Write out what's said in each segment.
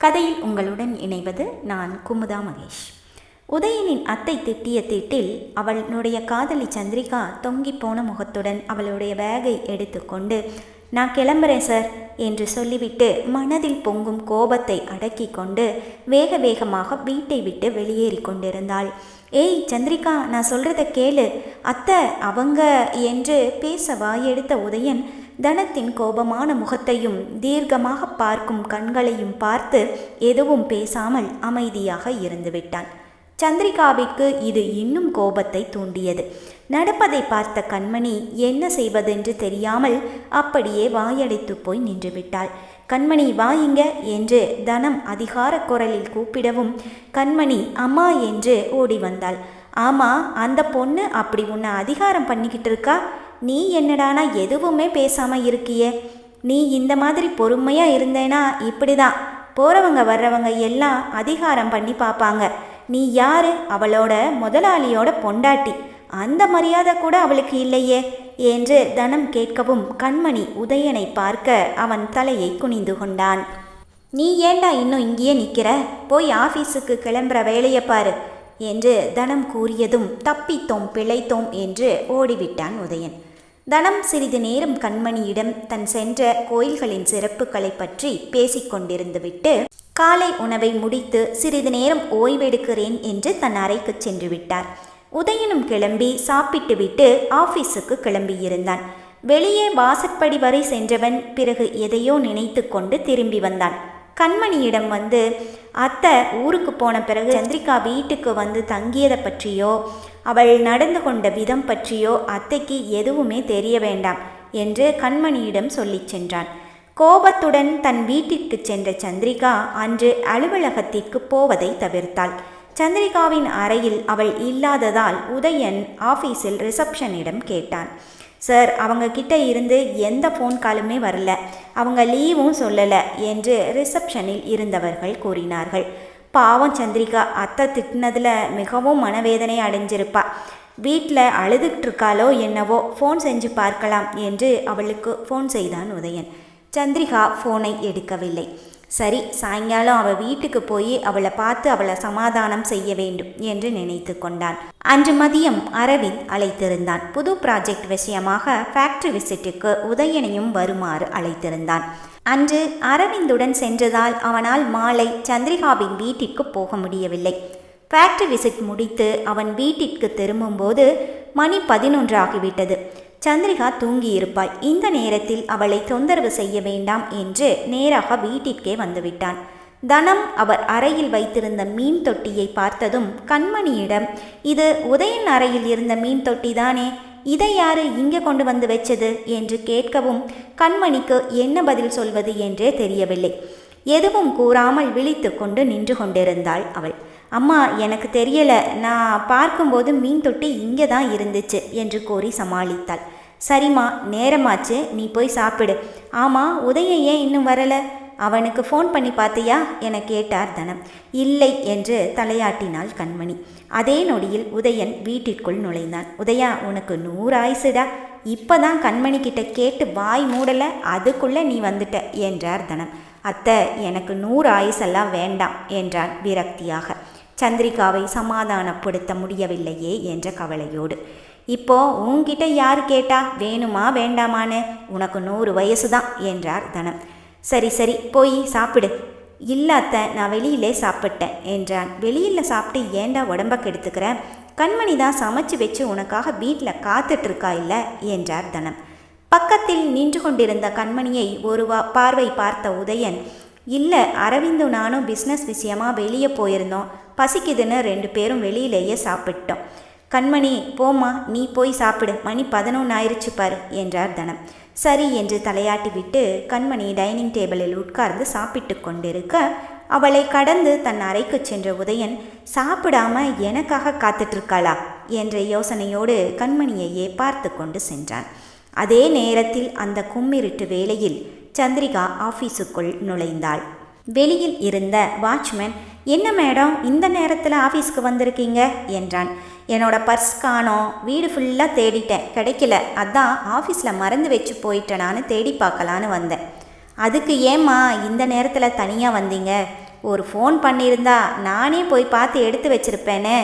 கதையில் உங்களுடன் இணைவது நான் குமுதா மகேஷ். உதயனின் அத்தை திட்டிய திட்டில் அவளுடைய காதலி சந்திரிகா தொங்கிப் போன முகத்துடன் அவளுடைய பேகை எடுத்துக்கொண்டு நான் கிளம்புறேன் சார் என்று சொல்லிவிட்டு மனதில் பொங்கும் கோபத்தை அடக்கி கொண்டு வேக வேகமாக வீட்டை விட்டு வெளியேறி கொண்டிருந்தாள். ஏய் சந்திரிகா நான் சொல்கிறத கேளு. அத்தை அவங்க என்று பேச வாயெடுத்த உதயன் தனத்தின் கோபமான முகத்தையும் தீர்க்கமாக பார்க்கும் கண்களையும் பார்த்து எதுவும் பேசாமல் அமைதியாக இருந்துவிட்டான் சந்திரிகாவிற்கு இது இன்னும் கோபத்தை தூண்டியது. நடப்பதை பார்த்த கண்மணி என்ன செய்வதென்று தெரியாமல் அப்படியே வாயடைத்து போய் நின்றுவிட்டாள் கண்மணி வாயுங்க என்று தனம் அதிகார குரலில் கூப்பிடவும் கண்மணி அம்மா என்று ஓடி வந்தாள். ஆமா அந்த பொண்ணு அப்படி உன்னை அதிகாரம் பண்ணிக்கிட்டு இருக்கா? நீ என்னடானா எதுவுமே பேசாமல் இருக்கியே? நீ இந்த மாதிரி பொறுமையாக இருந்தேனா இப்படிதான் போகிறவங்க வர்றவங்க எல்லாம் அதிகாரம் பண்ணி பார்ப்பாங்க நீ யார்? அவளோட முதலாளியோட பொண்டாட்டி. அந்த மரியாதை கூட அவளுக்கு இல்லையே? என்று தனம் கேட்கவும் கண்மணி உதயனை பார்க்க அவன் தலையை குனிந்து கொண்டான். நீ ஏண்டா இன்னும் இங்கேயே நிற்கிற போய் ஆஃபீஸுக்கு கிளம்புற வேலையை பாரு என்று தனம் கூறியதும் தப்பித்தோம் பிழைத்தோம் என்று ஓடிவிட்டான் உதயன். தனம் சிறிது நேரம் கண்மணியிடம் தன் சென்ற கோயில்களின் சிறப்புகளை பற்றி பேசிக்கொண்டிருந்துவிட்டு காலை உணவை முடித்து சிறிது நேரம் ஓய்வெடுக்கிறேன் என்று தன் அறைக்கு சென்று விட்டார். உதயனும் கிளம்பி சாப்பிட்டுவிட்டு ஆஃபீஸுக்கு ஆபீஸுக்கு கிளம்பியிருந்தான். வெளியே வாசற்படி வரை சென்றவன் பிறகு எதையோ நினைத்து கொண்டு திரும்பி வந்தான். கண்மணியிடம் வந்து அத்தை ஊருக்கு போன பிறகு சந்திரிகா வீட்டுக்கு வந்து தங்கியதை பற்றியோ அவள் நடந்து கொண்ட விதம் பற்றியோ அத்தைக்கு எதுவுமே தெரிய வேண்டாம் என்று கண்மணியிடம் சொல்லிச் சென்றான். கோபத்துடன் தன் வீட்டிற்கு சென்ற சந்திரிகா அன்று அலுவலகத்திற்கு போவதை தவிர்த்தாள். சந்திரிகாவின் அறையில் அவள் இல்லாததால் உதயன் ஆஃபீஸில் ரிசப்ஷனிடம் கேட்டான். சார் அவங்க கிட்ட இருந்து எந்த ஃபோன் காலுமே வரல. அவங்க லீவும் சொல்லலை என்று ரிசப்ஷனில் இருந்தவர்கள் கூறினார்கள். பாவம் சந்திரிகா. அத்தை திட்டினதில் மிகவும் மனவேதனை அடைஞ்சிருப்பா. வீட்டில் அழுதுகிட்டு இருக்காளோ என்னவோ ஃபோன் செஞ்சு பார்க்கலாம் என்று அவளுக்கு ஃபோன் செய்தான் உதயன். சந்திரிகா ஃபோனை எடுக்கவில்லை. சரி சாயங்காலம் அவள் வீட்டுக்கு போய் அவளை பார்த்து அவளை சமாதானம் செய்ய வேண்டும் என்று நினைத்து கொண்டான். அன்று மதியம் அரவிந்த் அழைத்திருந்தான். புது ப்ராஜெக்ட் விஷயமாக ஃபேக்டரி விசிட்டுக்கு உதயனையும் வருமாறு அழைத்திருந்தான். அன்று அரவிந்துடன் சென்றதால் அவனால் மாலை சந்திரிகாவின் வீட்டிற்கு போக முடியவில்லை. ஃபேக்டரி விசிட் முடித்து அவன் வீட்டிற்கு திரும்பும்போது மணி பதினொன்று ஆகிவிட்டது சந்திரிகா தூங்கியிருப்பாள். இந்த நேரத்தில் அவளை தொந்தரவு செய்ய வேண்டாம் என்று நேராக வீட்டிற்கே வந்துவிட்டான். தனம் அவர் அறையில் வைத்திருந்த மீன் தொட்டியை பார்த்ததும் கண்மணியிடம் இது உதயன் அறையில் இருந்த மீன் தொட்டி தானே இதை யாரு இங்கே கொண்டு வந்து வச்சது என்று கேட்கவும் கண்மணிக்கு என்ன பதில் சொல்வது என்றே தெரியவில்லை. எதுவும் கூறாமல் விழித்து கொண்டு நின்று கொண்டிருந்தாள் அவள். அம்மா எனக்கு தெரியல. நான் பார்க்கும்போது மீன் தொட்டி இங்கே தான் இருந்துச்சு என்று கூறி சமாளித்தாள். சரிம்மா நேரமாச்சு. நீ போய் சாப்பிடு. ஆமாம் உதயம் ஏன் இன்னும் வரல? அவனுக்கு ஃபோன் பண்ணி பார்த்தியா? என கேட்டார் தனம். இல்லை என்று தலையாட்டினாள் கண்மணி. அதே நொடியில் உதயன் வீட்டிற்குள் நுழைந்தான். உதயா உனக்கு நூறு ஆயுசுடா. இப்போதான் கண்மணி கிட்ட கேட்டு வாய் மூடலை. அதுக்குள்ளே நீ வந்துட்ட என்றார் தனம். அத்தை எனக்கு நூறு ஆயுசெல்லாம் வேண்டாம் என்றான் விரக்தியாக. சந்திரிகாவை சமாதானப்படுத்த முடியவில்லையே என்ற கவலையோடு. இப்போ உன்கிட்ட யார் கேட்டா வேணுமா வேண்டாமான்னு? உனக்கு நூறு வயசு தான் என்றார் தனம். சரி சரி போய் சாப்பிடு. இல்லாத்த நான் வெளியிலே சாப்பிட்டேன் என்றான். வெளியில் சாப்பிட்டு ஏண்டா உடம்ப கெடுத்துக்கிறேன் கண்மணி தான் சமைச்சு வச்சு உனக்காக வீட்டில் காத்துட்ருக்கா இல்லை? என்றார் தனம். பக்கத்தில் நின்று கொண்டிருந்த கண்மணியை ஒரு வா பார்வை பார்த்த உதயன் இல்லை அரவிந்து நானும் பிஸ்னஸ் விஷயமாக வெளியே போயிருந்தோம். பசிக்குதுன்னு ரெண்டு பேரும் வெளியிலேயே சாப்பிட்டோம். கண்மணி போம்மா நீ போய் சாப்பிடு. மணி பதினொன்று ஆயிடுச்சு பாரு என்றார் தனம். சரி என்று தலையாட்டிவிட்டு கண்மணி டைனிங் டேபிளில் உட்கார்ந்து சாப்பிட்டு கொண்டிருக்க அவளை கடந்து தன் அறைக்கு சென்ற உதயன் சாப்பிடாம எனக்காக காத்துட்ருக்காளா என்ற யோசனையோடு கண்மணியையே பார்த்து கொண்டு சென்றான். அதே நேரத்தில் அந்த கும்மிருட்டு வேளையில் சந்திரிகா ஆஃபீஸுக்குள் நுழைந்தாள். வெளியில் இருந்த வாட்ச்மேன் என்ன மேடம் இந்த நேரத்தில் ஆஃபீஸ்க்கு வந்திருக்கீங்க? என்றான். என்னோட பர்ஸ் காணோம். வீடு ஃபுல்லாக தேடிட்டேன். கிடைக்கல. அதான் ஆஃபீஸில் மறந்து வச்சு போயிட்டேனான்னு தேடி பார்க்கலான்னு வந்தேன். அதுக்கு ஏம்மா இந்த நேரத்தில் தனியாக வந்தீங்க? ஒரு ஃபோன் பண்ணியிருந்தா நானே போய் பார்த்து எடுத்து வச்சிருப்பேனே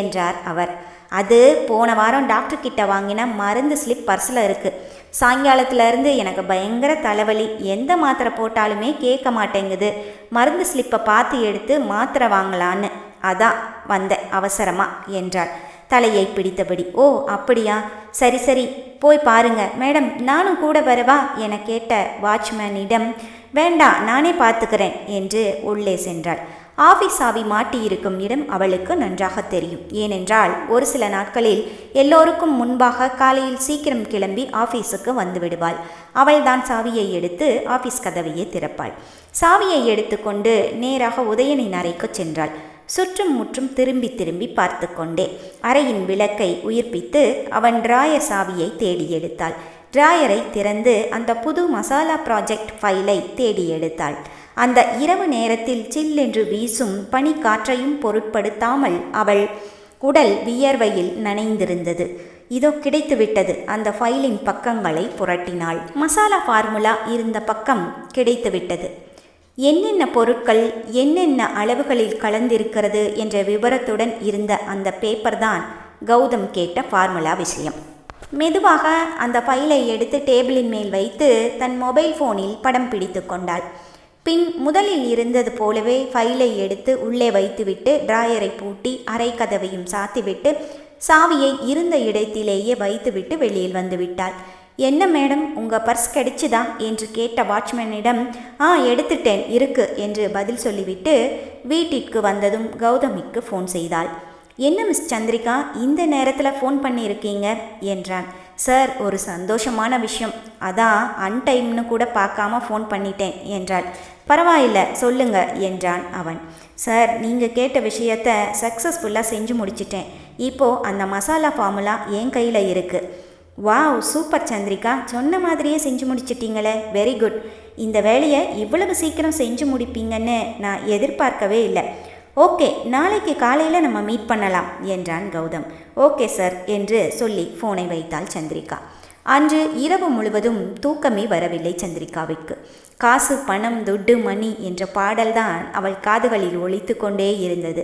என்றார் அவர். அது போன வாரம் டாக்டர் கிட்ட வாங்கின மருந்து ஸ்லிப் பர்ஸில் இருக்குது சாயங்காலத்துல இருந்து எனக்கு பயங்கர தலைவலி. எந்த மாத்திரை போட்டாலுமே கேட்க மாட்டேங்குது. மருந்து ஸ்லிப்பை பார்த்து எடுத்து மாத்திரை வாங்கலான்னு. அதான் வந்தேன் அவசரமா என்றாள். தலையை பிடித்தபடி. ஓ அப்படியா? சரி சரி. போய் பாருங்க. மேடம் நானும் கூட வரவா? என கேட்ட வாட்ச்மேனிடம் வேண்டாம் நானே பார்த்துக்கிறேன் என்று உள்ளே சென்றாள். ஆஃபீஸ் சாவி மாட்டியிருக்கும் இடம் அவளுக்கு நன்றாக தெரியும். ஏனென்றால் ஒரு சில நாட்களில் எல்லோருக்கும் முன்பாக காலையில் சீக்கிரம் கிளம்பி ஆஃபீஸுக்கு வந்து விடுவாள். அவள்தான் சாவியை எடுத்து ஆஃபீஸ் கதவையே திறப்பாள். சாவியை எடுத்துக்கொண்டு நேராக உதயனின் அறைக்கு சென்றாள். சுற்றும் முற்றும் திரும்பி திரும்பி பார்த்து கொண்டே அறையின் விளக்கை உயிர்ப்பித்து அவன் டிராயர் சாவியை தேடி எடுத்தாள். டிராயரை திறந்து அந்த புது மசாலா ப்ராஜெக்ட் ஃபைலை தேடி எடுத்தாள். அந்த இரவு நேரத்தில் சில்லென்று வீசும் பனிக்காற்றையும் பொருட்படுத்தாமல் அவள் உடல் வியர்வையில் நனைந்திருந்தது. இதோ கிடைத்துவிட்டது. அந்த ஃபைலின் பக்கங்களை புரட்டினாள். மசாலா ஃபார்முலா இருந்த பக்கம் கிடைத்துவிட்டது. என்னென்ன பொருட்கள் என்னென்ன அளவுகளில் கலந்திருக்கிறது என்ற விவரத்துடன் இருந்த அந்த பேப்பர் தான் கௌதம் கேட்ட ஃபார்முலா விஷயம். மெதுவாக அந்த ஃபைலை எடுத்து டேபிளின் மேல் வைத்து தன் மொபைல் ஃபோனில் படம் பிடித்து கொண்டாள். பின் முதலில் இருந்தது போலவே ஃபைலை எடுத்து உள்ளே வைத்துவிட்டு டிராயரை பூட்டி அரை கதவையும் சாத்திவிட்டு சாவியை இருந்த இடத்திலேயே வைத்துவிட்டு வெளியில் வந்துவிட்டாள் என்ன மேடம் உங்கள் பர்ஸ் கிடைச்சுதா? என்று கேட்ட வாட்ச்மேனிடம் ஆ எடுத்துட்டேன் இருக்கு என்று பதில் சொல்லிவிட்டு வீட்டிற்கு வந்ததும் கௌதமிக்கு ஃபோன் செய்தாள். என்ன மிஸ் சந்திரிகா இந்த நேரத்தில் ஃபோன் பண்ணியிருக்கீங்க? என்றான். சார் ஒரு சந்தோஷமான விஷயம். அதான் அன்டைம்னு கூட பார்க்காம ஃபோன் பண்ணிட்டேன் என்றாள். பரவாயில்ல சொல்லுங்க என்றான் அவன். சார் நீங்கள் கேட்ட விஷயத்த சக்ஸஸ்ஃபுல்லாக செஞ்சு முடிச்சிட்டேன். இப்போது அந்த மசாலா ஃபார்முலா என் கையில் இருக்குது வாவ் சூப்பர் சந்திரிகா சொன்ன மாதிரியே செஞ்சு முடிச்சிட்டிங்களே வெரி குட். இந்த வேலையை இவ்வளவு சீக்கிரம் செஞ்சு முடிப்பீங்கன்னு நான் எதிர்பார்க்கவே இல்லை. ஓகே நாளைக்கு காலையில் நம்ம மீட் பண்ணலாம் என்றான் கௌதம். ஓகே சார் என்று சொல்லி ஃபோனை வைத்தாள் சந்திரிகா. அன்று இரவு முழுவதும் தூக்கமே வரவில்லை சந்திரிகாவிற்கு காசு பணம் துட்டு மணி என்ற பாடல்தான் அவள் காதுகளில் ஒழித்து கொண்டே இருந்தது.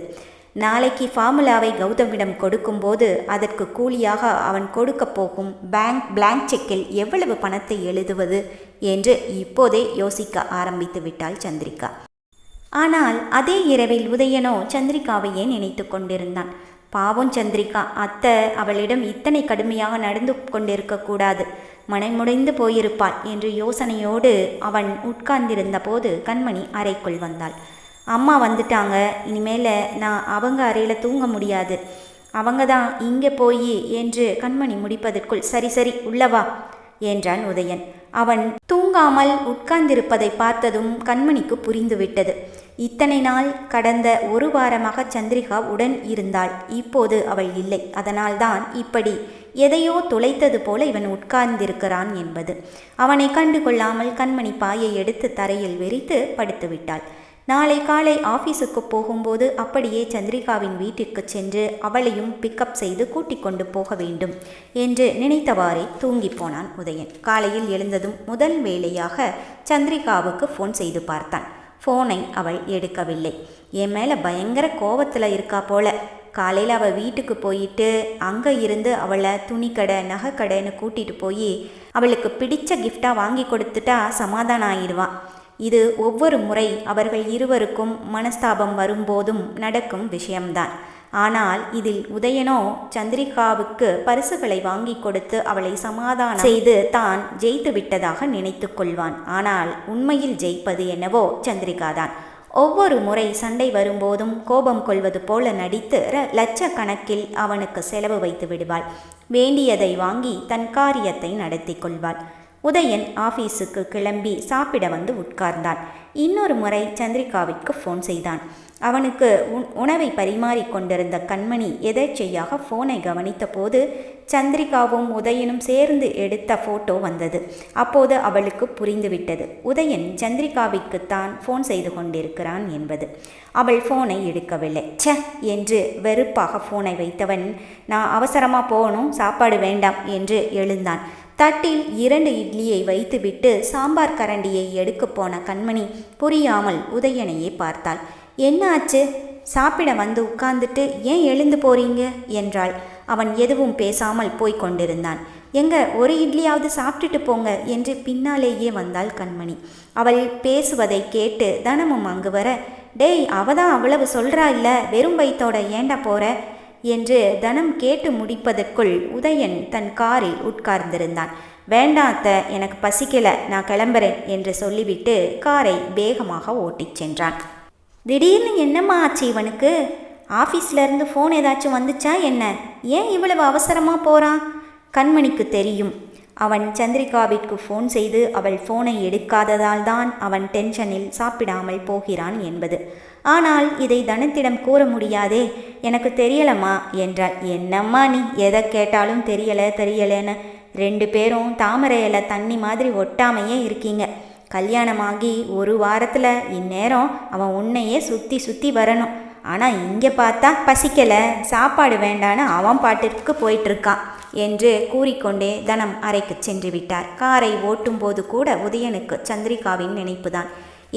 நாளைக்கு ஃபார்முலாவை கௌதமிடம் கொடுக்கும்போது அதற்கு கூலியாக அவன் கொடுக்க போகும் பேங்க் பிளாங்க் செக்கில் எவ்வளவு பணத்தை எழுதுவது என்று இப்போதே யோசிக்க ஆரம்பித்து விட்டாள் சந்திரிகா. ஆனால் அதே இரவில் உதயனோ சந்திரிகாவையே நினைத்து கொண்டிருந்தான்? பாவம் சந்திரிகா அத்தை அவளிடம் இத்தனை கடுமையாக நடந்து கொண்டிருக்கக்கூடாது மனைமுடைந்து போயிருப்பாள் என்று யோசனையோடு அவன் உட்கார்ந்திருந்த போது கண்மணி அறைக்குள் வந்தாள். அம்மா வந்துட்டாங்க இனிமேல் நான் அவங்க அறையில் தூங்க முடியாது. அவங்க தான் இங்கே போய் என்று கண்மணி முடிப்பதற்குள் சரி சரி உள்ளவா என்றான் உதயன். அவன் தூங்காமல் உட்கார்ந்திருப்பதை பார்த்ததும் கண்மணிக்கு புரிந்துவிட்டது. இத்தனை நாள் கடந்த ஒரு வாரமாக சந்திரிகா உடன் இருந்தாள். இப்போது அவள் இல்லை. அதனால்தான் இப்படி எதையோ துளைத்தது போல இவன் உட்கார்ந்திருக்கிறான் என்பது. அவனை கண்டு கொள்ளாமல் கண்மணி பாயை எடுத்து தரையில் வெறித்து படுத்துவிட்டாள். நாளை காலை ஆபீஸுக்கு போகும்போது அப்படியே சந்திரிகாவின் வீட்டிற்கு சென்று அவளையும் பிக்கப் செய்து கூட்டிக் கொண்டு போக வேண்டும் என்று நினைத்தவாறே தூங்கி போனான் உதயன். காலையில் எழுந்ததும் முதல் வேளையாக சந்திரிகாவுக்கு ஃபோன் செய்து பார்த்தான். ஃபோனை அவள் எடுக்கவில்லை. என் மேலே பயங்கர கோவத்தில் இருக்கா போல. காலையில் அவள் வீட்டுக்கு போயிட்டு அங்கே இருந்து அவளை துணிக்கடை நகைக்கடைன்னு கூட்டிகிட்டு போய் அவளுக்கு பிடிச்ச கிஃப்டாக வாங்கி கொடுத்துட்டா சமாதானம் ஆயிடுவான் இது ஒவ்வொரு முறை அவர்கள் இருவருக்கும் மனஸ்தாபம் வரும்போதும் நடக்கும் விஷயம்தான். ஆனால் இதில் உதயனோ சந்திரிகாவுக்கு பரிசுகளை வாங்கி கொடுத்து அவளை சமாதானம் செய்து தான் ஜெயித்து விட்டதாக நினைத்து கொள்வான். ஆனால் உண்மையில் ஜெயிப்பது என்னவோ சந்திரிகாதான். ஒவ்வொரு முறை சண்டை வரும்போதும் கோபம் கொள்வது போல நடித்து லட்சக்கணக்கில் அவனுக்கு செலவு வைத்து விடுவாள். வேண்டியதை வாங்கி தன் காரியத்தை நடத்தி கொள்வாள். உதயன் ஆஃபீஸுக்கு கிளம்பி சாப்பிட வந்து உட்கார்ந்தான். இன்னொரு முறை சந்திரிகாவிற்கு ஃபோன் செய்தான். அவனுக்கு உணவை பரிமாறிக் கொண்டிருந்த கண்மணி எதேச்சையாக ஃபோனை கவனித்தபோது சந்திரிகாவும் உதயனும் சேர்ந்து எடுத்த ஃபோட்டோ வந்தது. அப்போது அவளுக்கு புரிந்துவிட்டது. உதயன் சந்திரிகாவிற்குத்தான் ஃபோன் செய்து கொண்டிருக்கிறான் என்பது. அவள் ஃபோனை எடுக்கவில்லை. ச என்று வெறுப்பாக ஃபோனை வைத்தவன் நான் அவசரமாக போகணும் சாப்பாடு வேண்டாம் என்று எழுந்தான். தட்டில் இரண்டு இட்லியை வைத்துவிட்டு சாம்பார் கரண்டியை எடுக்கப் போன கண்மணி புரியாமல் உதயனையே பார்த்தாள். என்ன ஆச்சு சாப்பிட வந்து உட்கார்ந்துட்டு ஏன் எழுந்து போறீங்க? என்றாள். அவன் எதுவும் பேசாமல் போய்க் கொண்டிருந்தான். எங்க ஒரு இட்லியாவது சாப்பிட்டுட்டு போங்க என்று பின்னாலேயே வந்தாள் கண்மணி. அவள் பேசுவதை கேட்டு தனமும் அங்கு வர டேய் அவதான் அவ்வளவு சொல்றா இல்ல? வெறும் வயிற்றோட ஏண்டா போற? என்று தனம் கேட்டு முடிப்பதற்குள் உதயன் தன் காரில் உட்கார்ந்திருந்தான். வேண்டாம் அத்தை எனக்கு பசிக்கல. நான் கிளம்புறேன் என்று சொல்லிவிட்டு காரை வேகமாக ஓட்டிச் சென்றான். திடீர்னு என்னம்மா ஆச்சு இவனுக்கு? ஆஃபீஸ்லேருந்து ஃபோன் ஏதாச்சும் வந்துச்சா என்ன? ஏன் இவ்வளவு அவசரமாக போகிறான் கண்மணிக்கு தெரியும். அவன் சந்திரிகாவிற்கு ஃபோன் செய்து அவள் ஃபோனை எடுக்காததால் தான் அவன் டென்ஷனில் சாப்பிடாமல் போகிறான் என்பது. ஆனால் இதை தனத்திடம் கூற முடியாதே. எனக்கு தெரியலம்மா என்றாள். என்னம்மா நீ எதை கேட்டாலும் தெரியலை தெரியலன்னு. ரெண்டு பேரும் தாமரை இலை தண்ணி மாதிரி ஒட்டாமையே இருக்கீங்க. கல்யாணமாகி ஒரு வாரத்தில் இந்நேரம் அவன் உன்னையே சுற்றி சுற்றி வரணும். ஆனால் இங்கே பார்த்தா பசிக்கலை சாப்பாடு வேண்டான்னு அவன் பாட்டிற்கு போயிட்டுருக்கான் என்று கூறிக்கொண்டே தனம் அறைக்கு சென்று விட்டார். காரை ஓட்டும்போது கூட உதயனுக்கு சந்திரிகாவின் நினைப்புதான்.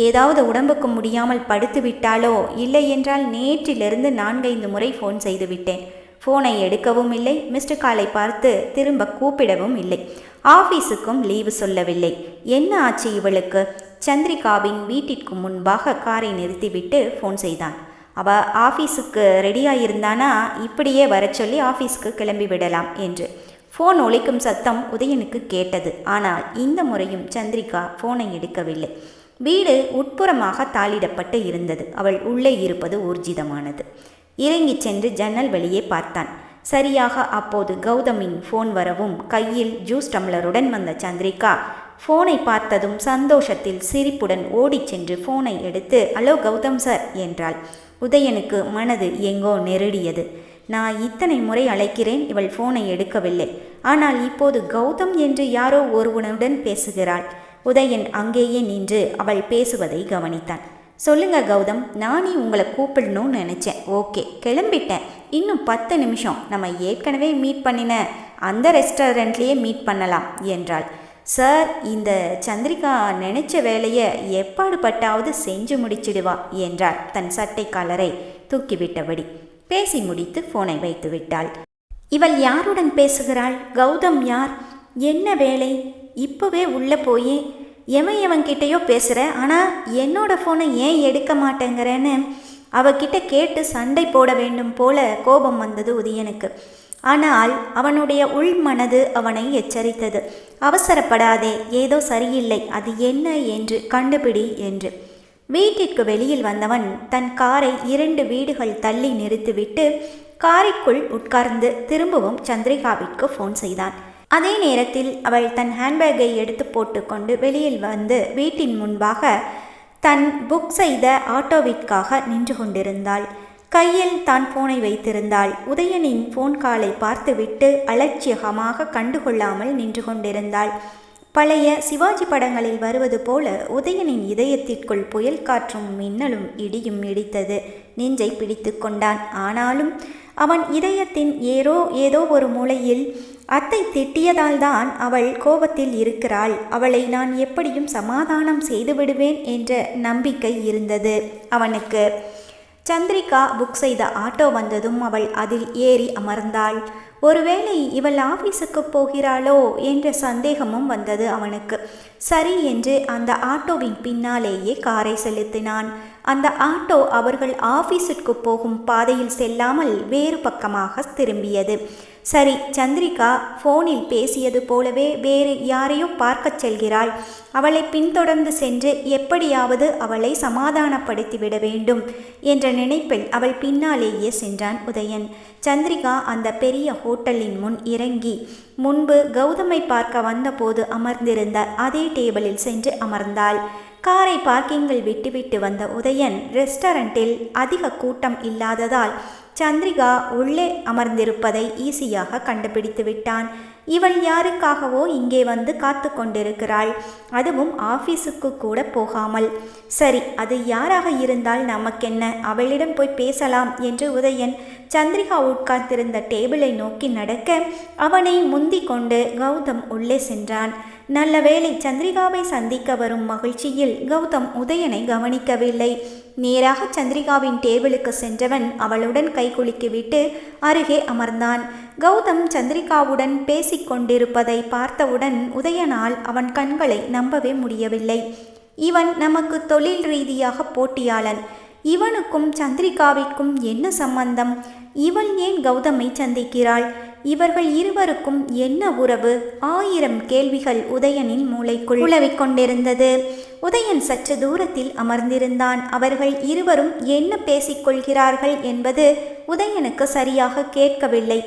ஏதாவது உடம்புக்கு முடியாமல் படுத்து விட்டாலோ இல்லை என்றால் நேற்றிலிருந்து நான்கைந்து முறை ஃபோன் செய்து விட்டேன். ஃபோனை எடுக்கவும் இல்லை மிஸ்டு காலை பார்த்து திரும்ப கூப்பிடவும் இல்லை. ஆஃபீஸுக்கும் லீவு சொல்லவில்லை. என்ன ஆச்சு இவளுக்கு? சந்திரிகாவின் வீட்டிற்கு முன்பாக காரை நிறுத்திவிட்டு ஃபோன் செய்தான். அவ ஆஃபீஸுக்கு ரெடியாக இருந்தானா இப்படியே வர சொல்லி ஆஃபீஸ்க்கு கிளம்பி விடலாம் என்று. ஃபோன் ஒழிக்கும் சத்தம் உதயனுக்கு கேட்டது. ஆனால் இந்த முறையும் சந்திரிகா ஃபோனை எடுக்கவில்லை. வீடு உட்புறமாக தாளிடப்பட்டு இருந்தது. அவள் உள்ளே இருப்பது ஊர்ஜிதமானது. இறங்கி சென்று ஜன்னல் வழியே பார்த்தான். சரியாக அப்போது கௌதமின் ஃபோன் வரவும் கையில் ஜூஸ் டம்ளருடன் வந்த சந்திரிகா. ஃபோனை பார்த்ததும் சந்தோஷத்தில் சிரிப்புடன் ஓடிச் சென்று ஃபோனை எடுத்து ஹலோ கௌதம் சார் என்றாள். உதயனுக்கு மனது எங்கோ நெருடியது. நான் இத்தனை முறை அழைக்கிறேன் இவள் ஃபோனை எடுக்கவில்லை. ஆனால் இப்போது கௌதம் என்று யாரோ ஒருவனுடன் பேசுகிறாள். உதயன் அங்கேயே நின்று அவள் பேசுவதை கவனித்தான். சொல்லுங்க கௌதம். நானே உங்களை கூப்பிடணும்னு நினச்சேன். ஓகே கிளம்பிட்டேன். இன்னும் பத்து நிமிஷம். நம்ம ஏற்கனவே மீட் பண்ணின அந்த ரெஸ்டாரண்ட்லேயே மீட் பண்ணலாம் என்றாள். சார் இந்த சந்திரிகா நினைச்ச வேலையை எப்பாடு பட்டாவது செஞ்சு முடிச்சிடுவா என்றார் தன் சட்டைக்காலரை தூக்கிவிட்டபடி. பேசி முடித்து போனை வைத்து விட்டாள் இவள் யாருடன் பேசுகிறாள்? கௌதம் யார்? என்ன வேலை? இப்போவே உள்ளே போய் எவன் எவன்கிட்டயோ பேசுகிற ஆனால் என்னோட ஃபோனை ஏன் எடுக்க மாட்டேங்கிறேன்னு அவகிட்ட கேட்டு சண்டை போட வேண்டும் போல கோபம் வந்தது உதயனுக்கு ஆனால் அவனுடைய உள் மனது அவனை எச்சரித்தது. அவசரப்படாதே ஏதோ சரியில்லை அது என்ன என்று கண்டுபிடி என்று. வீட்டிற்கு வெளியில் வந்தவன் தன் காரை இரண்டு வீடுகள் தள்ளி நிறுத்திவிட்டு காரைக்குள் உட்கார்ந்து திரும்பவும் சந்திரிகாவிற்கு ஃபோன் செய்தான். அதே நேரத்தில் அவள் தன் ஹேண்ட்பேக்கை எடுத்து போட்டுக்கொண்டு வெளியில் வந்து வீட்டின் முன்பாக தன் புக் செய்த ஆட்டோவிற்காக நின்று கொண்டிருந்தாள். கையில் தான் போனை வைத்திருந்தாள். உதயனின் போன் காலை பார்த்துவிட்டு அலட்சியகமாக கண்டுகொள்ளாமல் நின்று கொண்டிருந்தாள். பழைய சிவாஜி படங்களில் வருவது போல உதயனின் இதயத்திற்குள் புயல் காற்றும் மின்னலும் இடியும் இடித்தது. நெஞ்சை பிடித்து கொண்டான். ஆனாலும் அவன் இதயத்தின் ஏதோ ஏதோ ஒரு மூலையில் அத்தை திட்டியதால்தான் அவள் கோபத்தில் இருக்கிறாள். அவளை நான் எப்படியும் சமாதானம் செய்துவிடுவேன் என்ற நம்பிக்கை இருந்தது. அவனுக்கு சந்திரிகா புக் செய்த ஆட்டோ வந்ததும் அவள் அதில் ஏறி அமர்ந்தாள். ஒருவேளை இவள் ஆபீஸுக்கு போகிறாளோ? என்ற சந்தேகமும் வந்தது அவனுக்கு. சரி என்று அந்த ஆட்டோவின் பின்னாலேயே காரை செலுத்தினான். அந்த ஆட்டோ அவர்கள் ஆபீஸிற்கு போகும் பாதையில் செல்லாமல் வேறு பக்கமாக திரும்பியது. சரி சந்திரிகா ஃபோனில் பேசியது போலவே வேறு யாரையோ பார்க்கச் செல்கிறாள். அவளை பின்தொடர்ந்து சென்று எப்படியாவது அவளை சமாதானப்படுத்திவிட வேண்டும் என்ற நினைப்பில் அவள் பின்னாலேயே சென்றான் உதயன். சந்திரிகா அந்த பெரிய ஹோட்டலின் முன் இறங்கி முன்பு கௌதமை பார்க்க வந்தபோது அமர்ந்திருந்த அதே டேபிளில் சென்று அமர்ந்தாள். காரை பார்க்கிங்கில் விட்டுவிட்டு வந்த உதயன் ரெஸ்டாரண்ட்டில் அதிக கூட்டம் இல்லாததால் சந்திரிகா உள்ளே அமர்ந்திருப்பதை ஈஸியாக கண்டுபிடித்து விட்டான். இவள் யாருக்காகவோ இங்கே வந்து காத்து கொண்டிருக்கிறாள். அதுவும் ஆஃபீஸுக்கு கூட போகாமல். சரி அது யாராக இருந்தால் நமக்கென்ன? அவளிடம் போய் பேசலாம் என்று உதயன் சந்திரிகா உட்கார்ந்திருந்த டேபிளை நோக்கி நடக்க அவனை முந்தி கொண்டு கௌதம் உள்ளே சென்றான். நல்ல வேளை சந்திரிகாவை சந்திக்க வரும் மகிழ்ச்சியில் கௌதம் உதயனை கவனிக்கவில்லை. நேராக சந்திரிகாவின் டேபிளுக்கு சென்றவன் அவளுடன் கைகுலுக்கிவிட்டு அருகே அமர்ந்தான். கௌதம் சந்திரிகாவுடன் பேசிக்கொண்டிருப்பதை பார்த்தவுடன் உதயனால் அவன் கண்களை நம்பவே முடியவில்லை. இவன் நமக்கு தொழில் ரீதியாக போட்டியாளன். இவனுக்கும் சந்திரிகாவிற்கும் என்ன சம்பந்தம்? இவள் ஏன் கௌதமை சந்திக்கிறாள்? இவர்கள் இருவருக்கும் என்ன உறவு? ஆயிரம் கேள்விகள் உதயனின் மூளைக்குள் உழவிக் கொண்டிருந்தது. உதயன் சற்று தூரத்தில் அமர்ந்திருந்தான். அவர்கள் இருவரும் என்ன பேசிக்கொள்கிறார்கள் என்பது உதயனுக்கு சரியாக கேட்கவில்லை.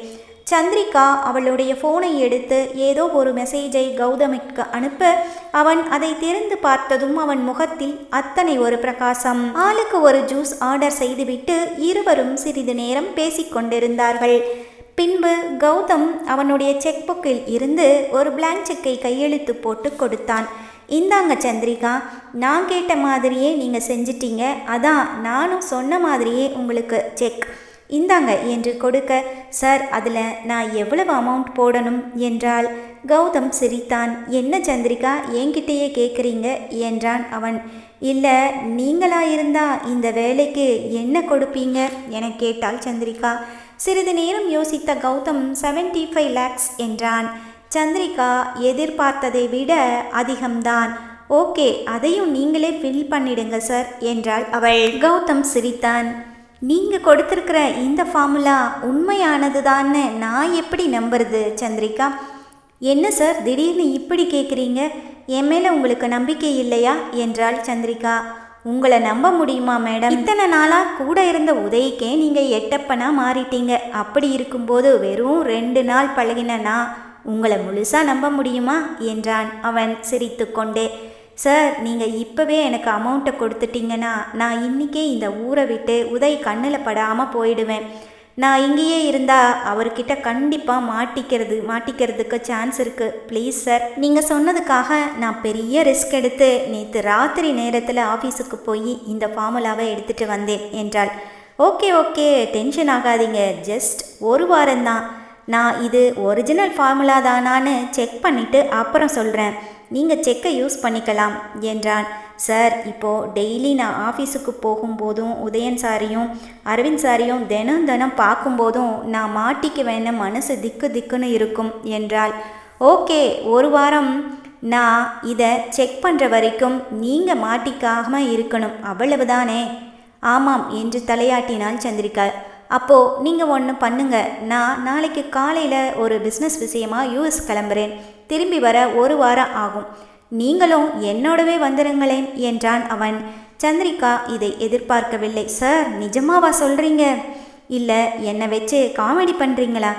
சந்திரிகா அவளுடைய போனை எடுத்து ஏதோ ஒரு மெசேஜை கௌதமிற்கு அனுப்ப அவன் அதை திறந்து பார்த்ததும் அவன் முகத்தில் அத்தனை ஒரு பிரகாசம். ஆளுக்கு ஒரு ஜூஸ் ஆர்டர் செய்துவிட்டு இருவரும் சிறிது நேரம் பேசிக்கொண்டிருந்தார்கள் பின்பு கௌதம் அவனுடைய செக் புக்கில் இருந்து ஒரு பிளாங்க் செக்கை கையெழுத்து போட்டு கொடுத்தான். இந்தாங்க சந்திரிகா நான் கேட்ட மாதிரியே நீங்கள் செஞ்சிட்டீங்க. அதான் நானும் சொன்ன மாதிரியே உங்களுக்கு செக் இந்தாங்க என்று கொடுக்க சார் அதில் நான் எவ்வளவு அமௌண்ட் போடணும்? என்றால் கௌதம் சிரித்தான். என்ன சந்திரிகா என்கிட்டயே கேட்குறீங்க என்றான் அவன். இல்லை நீங்களா இருந்தால் இந்த வேலைக்கு என்ன கொடுப்பீங்க? என கேட்டாள் சந்திரிகா. சிறிது நேரம் யோசித்த கௌதம் செவன்டி ஃபைவ் லேக்ஸ் என்றான். சந்திரிகா எதிர்பார்த்ததை விட அதிகம்தான். ஓகே அதையும் நீங்களே ஃபில் பண்ணிடுங்க சார் என்றாள் அவள். கௌதம் சிரித்தான். நீங்கள் கொடுத்துருக்கிற இந்த ஃபார்முலா உண்மையானது தான்னு நான் எப்படி நம்புறது சந்திரிகா? என்ன சார் திடீர்னு இப்படி கேட்குறீங்க என் மேலே உங்களுக்கு நம்பிக்கை இல்லையா? என்றாள் சந்திரிகா. உங்களை நம்ப முடியுமா மேடம்? இத்தனை நாளாக கூட இருந்த உதயிக்கே நீங்கள் எட்டப்பனாக மாறிட்டீங்க. அப்படி இருக்கும்போது வெறும் ரெண்டு நாள் பழகினனா உங்களை முழுசாக நம்ப முடியுமா? என்றான் அவன் சிரித்துக்கொண்டே சார் நீங்கள் இப்போவே எனக்கு அமௌண்ட்டை கொடுத்துட்டீங்கன்னா நான் இன்றைக்கே இந்த ஊரை விட்டு உதய் கண்ணில் படாமல் போயிடுவேன். நான் இங்கேயே இருந்தால் அவர்கிட்ட கண்டிப்பாக மாட்டிக்கிறது மாட்டிக்கிறதுக்கு சான்ஸ் இருக்குது ப்ளீஸ் சார் நீங்கள் சொன்னதுக்காக நான் பெரிய ரிஸ்க் எடுத்து நேற்று ராத்திரி நேரத்தில் ஆஃபீஸுக்கு போய் இந்த ஃபார்முலாவை எடுத்துகிட்டு வந்தேன் என்றாள். ஓகே ஓகே டென்ஷன் ஆகாதீங்க. ஜஸ்ட் ஒரு வாரம்தான். நான் இது ஒரிஜினல் ஃபார்முலா தானான்னு செக் பண்ணிவிட்டு அப்புறம் சொல்கிறேன் நீங்கள் செக்கை யூஸ் பண்ணிக்கலாம் என்றான். சார் இப்போது டெய்லி நான் ஆஃபீஸுக்கு போகும்போதும் உதயன் சாரையும் அரவிந்த் சாரையும் தினம் தினம் பார்க்கும்போதும் நான் மாட்டிக்குவேன்னு மனசு திக்கு திக்குன்னு இருக்கும் என்றால் ஓகே ஒரு வாரம் நான் இதை செக் பண்ணுற வரைக்கும் நீங்கள் மாட்டிக்காமல் இருக்கணும் அவ்வளவுதானே? ஆமாம் என்று தலையாட்டினாள் சந்திரிகா. அப்போது நீங்கள் ஒன்று பண்ணுங்க நான் நாளைக்கு காலையில் ஒரு பிஸ்னஸ் விஷயமாக யூஎஸ் கிளம்புறேன். திரும்பி வர ஒரு வாரம் ஆகும். நீங்களும் என்னோடவே வந்துடுங்களேன் என்றான் அவன். சந்திரிகா இதை எதிர்பார்க்கவில்லை. சார் நிஜமாவா சொல்கிறீங்க இல்லை என்னை வச்சு காமெடி பண்ணுறீங்களா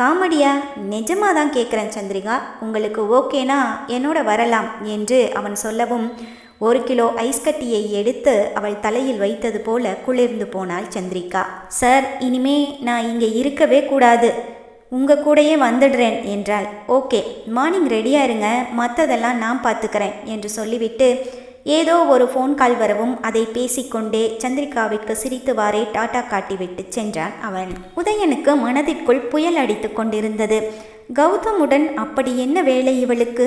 காமெடியா? நிஜமாக தான் கேட்குறேன் சந்திரிகா. உங்களுக்கு ஓகேனா என்னோட வரலாம் என்று அவன் சொல்லவும் ஒரு கிலோ ஐஸ் கட்டியை எடுத்து அவள் தலையில் வைத்தது போல குளிர்ந்து போனாள் சந்திரிகா. சார் இனிமே நான் இங்கே இருக்கவே கூடாது. உங்கள் கூடயே வந்துடுறேன் என்றாள். ஓகே மார்னிங் ரெடியாக இருங்க. மற்றதெல்லாம் நான் பார்த்துக்கிறேன் என்று சொல்லிவிட்டு ஏதோ ஒரு ஃபோன் கால் வரவும் அதை பேசிக்கொண்டே சந்திரிகாவிற்கு சிரித்துவாறே டாட்டா காட்டிவிட்டு சென்றான் அவன். உதயனுக்கு மனதிற்குள் புயல் அடித்து கொண்டிருந்தது. கௌதமுடன் அப்படி என்ன வேலை இவளுக்கு?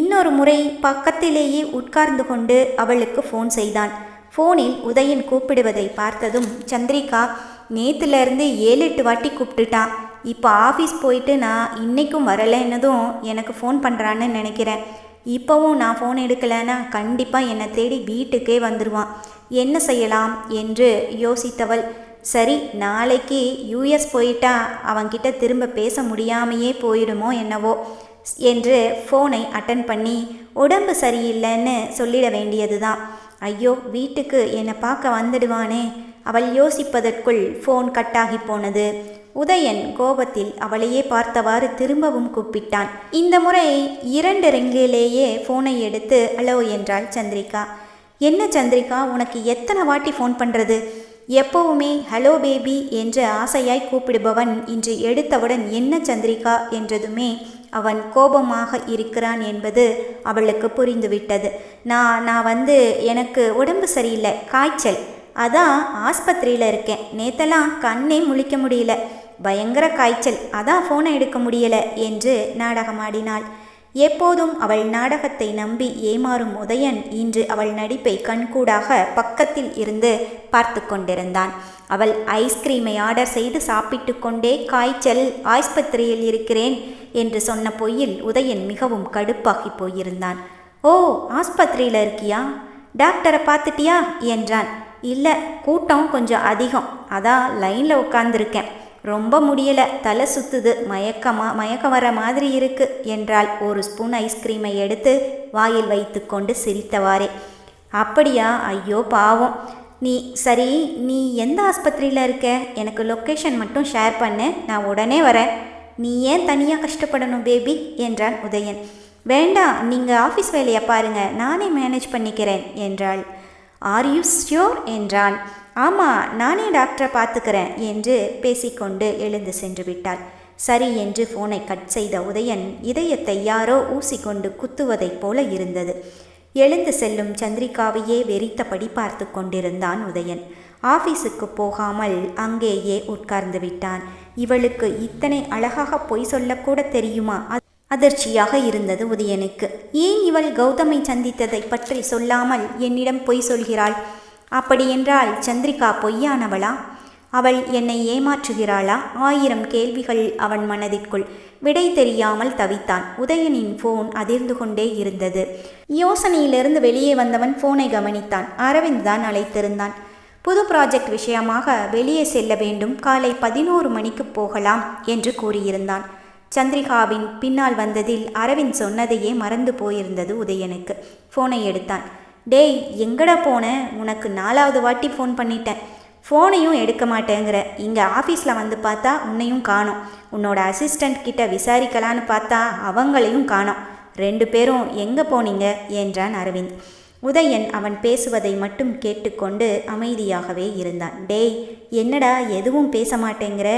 இன்னொரு முறை பக்கத்திலேயே உட்கார்ந்து கொண்டு அவளுக்கு ஃபோன் செய்தான். ஃபோனில் உதயன் கூப்பிடுவதை பார்த்ததும் சந்திரிகா நேத்துலேருந்து ஏழு எட்டு வாட்டி கூப்பிட்டுட்டான். இப்போ ஆஃபீஸ் போயிட்டு நான் இன்றைக்கும் வரலைன்னதும் எனக்கு ஃபோன் பண்ணுறான்னு நினைக்கிறேன். இப்போவும் நான் ஃபோன் எடுக்கலைன்னா கண்டிப்பாக என்னை தேடி வீட்டுக்கே வந்துடுவான் என்ன செய்யலாம் என்று யோசித்தவள். சரி நாளைக்கு யூஎஸ் போயிட்டா அவன்கிட்ட திரும்ப பேச முடியாமையே போயிடுமோ என்னவோ என்று ஃபோனை அட்டன் பண்ணி உடம்பு சரியில்லைன்னு சொல்லிட வேண்டியது தான் ஐயோ வீட்டுக்கு என்னை பார்க்க வந்துடுவானே. அவள் யோசிப்பதற்குள் ஃபோன் கட்டாகி போனது. உதயன் கோபத்தில் அவளையே பார்த்தவாறு திரும்பவும் கூப்பிட்டான். இந்த முறை இரண்டு ரிங்கிலேயே ஃபோனை எடுத்து ஹலோ என்றாள் சந்திரிகா. என்ன சந்திரிகா உனக்கு எத்தனை வாட்டி ஃபோன் பண்ணுறது எப்பவுமே ஹலோ பேபி என்று ஆசையாய் கூப்பிடுபவன் இன்று எடுத்தவுடன் என்ன சந்திரிகா என்றதுமே அவன் கோபமாக இருக்கிறான் என்பது அவளுக்கு புரிந்துவிட்டது. நான் நான் வந்து எனக்கு உடம்பு சரியில்லை காய்ச்சல். அதான் ஆஸ்பத்திரியில் இருக்கேன். நேத்தெல்லாம் கண்ணே முழிக்க முடியல. பயங்கர காய்ச்சல். அதான் ஃபோனை எடுக்க முடியல என்று நாடகமாடினாள். எப்போதும் அவள் நாடகத்தை நம்பி ஏமாறும் உதயன் இன்று அவள் நடிப்பை கண்கூடாக பக்கத்தில் இருந்து பார்த்து கொண்டிருந்தான். அவள் ஐஸ்கிரீமை ஆர்டர் செய்து சாப்பிட்டு கொண்டே காய்ச்சல் ஆஸ்பத்திரியில் இருக்கிறேன் என்று சொன்ன பொய்யில் உதயன் மிகவும் கடுப்பாகி போயிருந்தான். ஓ ஆஸ்பத்திரியில் இருக்கியா? டாக்டரை பார்த்துட்டியா? என்றான். இல்லை கூட்டம் கொஞ்சம் அதிகம். அதான் லைனில் உட்காந்துருக்கேன் ரொம்ப முடியல. தலை சுத்துது. மயக்கமா மயக்கம் வர மாதிரி இருக்கு என்றால் ஒரு ஸ்பூன் ஐஸ்கிரீமை எடுத்து வாயில் வைத்து கொண்டு சிரித்தவாறே. அப்படியா? ஐயோ பாவம். நீ சரி நீ எந்த ஆஸ்பத்திரியில் இருக்க? எனக்கு லொக்கேஷன் மட்டும் ஷேர் பண்ணு. நான் உடனே வரேன். நீ ஏன் தனியாக கஷ்டப்படணும் பேபி என்றான் உதயன். வேண்டாம். நீங்கள் ஆஃபீஸ் வேலையை பாருங்கள் நானே மேனேஜ் பண்ணிக்கிறேன் என்றாள். ஆர் யூ ஷியோர் என்றான். ஆமாம் நானே டாக்டரை பார்த்துக்கிறேன் என்று பேசிக்கொண்டு எழுந்து சென்று விட்டாள். சரி என்று ஃபோனை கட் செய்த உதயன் இதயத்தை யாரோ ஊசி கொண்டு குத்துவதைப் போல இருந்தது. எழுந்து செல்லும் சந்திரிகாவையே வெறித்தபடி பார்த்து கொண்டிருந்தான் உதயன். ஆபீஸுக்கு போகாமல் அங்கேயே உட்கார்ந்து விட்டான். இவளுக்கு இத்தனை அழகாக பொய் சொல்லக்கூட தெரியுமா? அதிர்ச்சியாக இருந்தது உதயனுக்கு. ஏன் இவள் கௌதமை சந்தித்ததை பற்றி சொல்லாமல் என்னிடம் பொய் சொல்கிறாள்? அப்படியென்றால் சந்திரிகா பொய்யானவளா? அவள் என்னை ஏமாற்றுகிறாளா? ஆயிரம் கேள்விகள் அவன் மனதிற்குள் விடை தெரியாமல் தவித்தான். உதயனின் ஃபோன் அதிர்ந்து கொண்டே இருந்தது. யோசனையிலிருந்து வெளியே வந்தவன் ஃபோனை கவனித்தான். அரவிந்த் தான் அழைத்திருந்தான். புது ப்ராஜெக்ட் விஷயமாக வெளியே செல்ல வேண்டும். காலை பதினோரு மணிக்கு போகலாம் என்று கூறியிருந்தான். சந்திரிகாவின் பின்னால் வந்ததில் அரவிந்த் சொன்னதையே மறந்து போயிருந்தது உதயனுக்கு. ஃபோனை எடுத்தான். டேய் எங்கடா போனேன் உனக்கு நாலாவது வாட்டி ஃபோன் பண்ணிட்டேன். ஃபோனையும் எடுக்க மாட்டேங்கிற. இங்கே ஆஃபீஸில் வந்து பார்த்தா உன்னையும் காணும். உன்னோட அசிஸ்டண்ட் கிட்ட விசாரிக்கலான்னு பார்த்தா அவங்களையும் காணோம். ரெண்டு பேரும் எங்கே போனீங்க? என்றான் அரவிந்த். உதயன் அவன் பேசுவதை மட்டும் கேட்டுக்கொண்டு அமைதியாகவே இருந்தான். டேய் என்னடா எதுவும் பேச மாட்டேங்கிற?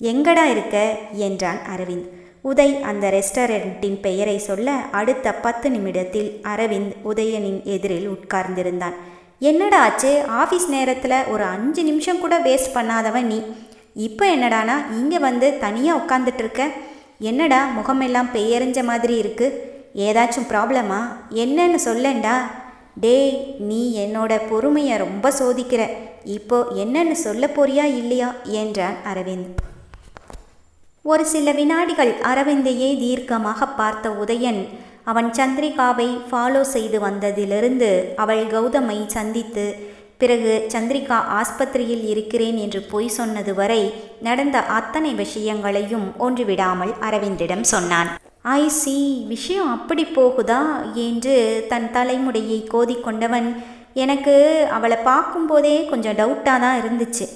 எங்கடா இருக்க? என்றான் அரவிந்த். உதய் அந்த ரெஸ்டாரண்ட்டின் பெயரை சொல்ல அடுத்த பத்து நிமிடத்தில் அரவிந்த் உதயனின் எதிரில் உட்கார்ந்திருந்தான். என்னடா ஆச்சு ஆஃபீஸ் நேரத்தில் ஒரு அஞ்சு நிமிஷம் கூட வேஸ்ட் பண்ணாதவன் நீ. இப்போ என்னடானா இங்கே வந்து தனியாக உட்காந்துட்டு இருக்க என்னடா முகமெல்லாம் பெயறிஞ்ச மாதிரி இருக்குது ஏதாச்சும் ப்ராப்ளமா? என்னன்னு சொல்லண்டா டேய் நீ என்னோட பொறுமையை ரொம்ப சோதிக்கிற. இப்போ என்னன்னு சொல்ல போறியா இல்லையா? என்றான் அரவிந்த். ஒரு சில வினாடிகள் அரவிந்தையே தீர்க்கமாக பார்த்த உதயன் அவன் சந்திரிகாவை ஃபாலோ செய்து வந்ததிலிருந்து அவள் கௌதமை சந்தித்து பிறகு சந்திரிகா ஆஸ்பத்திரியில் இருக்கிறேன் என்று பொய் சொன்னது வரை நடந்த அத்தனை விஷயங்களையும் ஒன்றுவிடாமல் அரவிந்திடம் சொன்னான். ஐ சி விஷயம் அப்படி போகுதா? என்று தன் தலைமுடியை கோதிக்கொண்டவன் எனக்கு அவளை பார்க்கும்போதே கொஞ்சம் டவுட்டாக தான் இருந்துச்சு.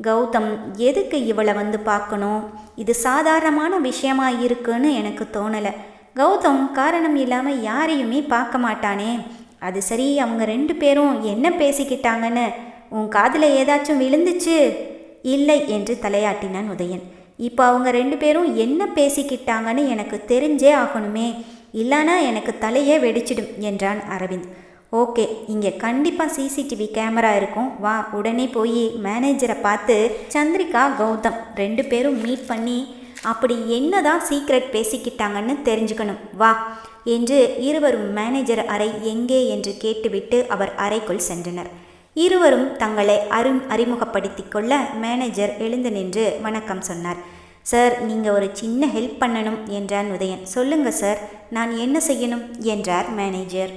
கௌதம் எதுக்கு இவளை வந்து பார்க்கணும்? இது சாதாரணமான விஷயமா இருக்குன்னு எனக்கு தோணலை. கௌதம் காரணம் இல்லாமல் யாரையுமே பார்க்க மாட்டானே. அது சரி அவங்க ரெண்டு பேரும் என்ன பேசிக்கிட்டாங்கன்னு உன் காதில் ஏதாச்சும் விழுந்துச்சு? இல்லை என்று தலையாட்டினான் உதயன். இப்போ அவங்க ரெண்டு பேரும் என்ன பேசிக்கிட்டாங்கன்னு எனக்கு தெரிஞ்சே ஆகணுமே. இல்லைனா எனக்கு தலையே வெடிச்சிடும் என்றான் அரவிந்த். ஓகே இங்கே கண்டிப்பாக சிசிடிவி கேமரா இருக்கும். வா உடனே போய் மேனேஜரை பார்த்து சந்திரிகா கௌதம் ரெண்டு பேரும் மீட் பண்ணி அப்படி என்னதான் சீக்ரெட் பேசிக்கிட்டாங்கன்னு தெரிஞ்சுக்கணும். வா என்று இருவரும் மேனேஜர் அறை எங்கே என்று கேட்டுவிட்டு அவர் அறைக்குள் சென்றனர். இருவரும் தங்களை அரு அறிமுகப்படுத்தி கொள்ள மேனேஜர் எழுந்து நின்று வணக்கம் சொன்னார். சார் நீங்கள் ஒரு சின்ன ஹெல்ப் பண்ணணும் என்றான் உதயன். சொல்லுங்கள் சார் நான் என்ன செய்யணும்? என்றார் மேனேஜர்.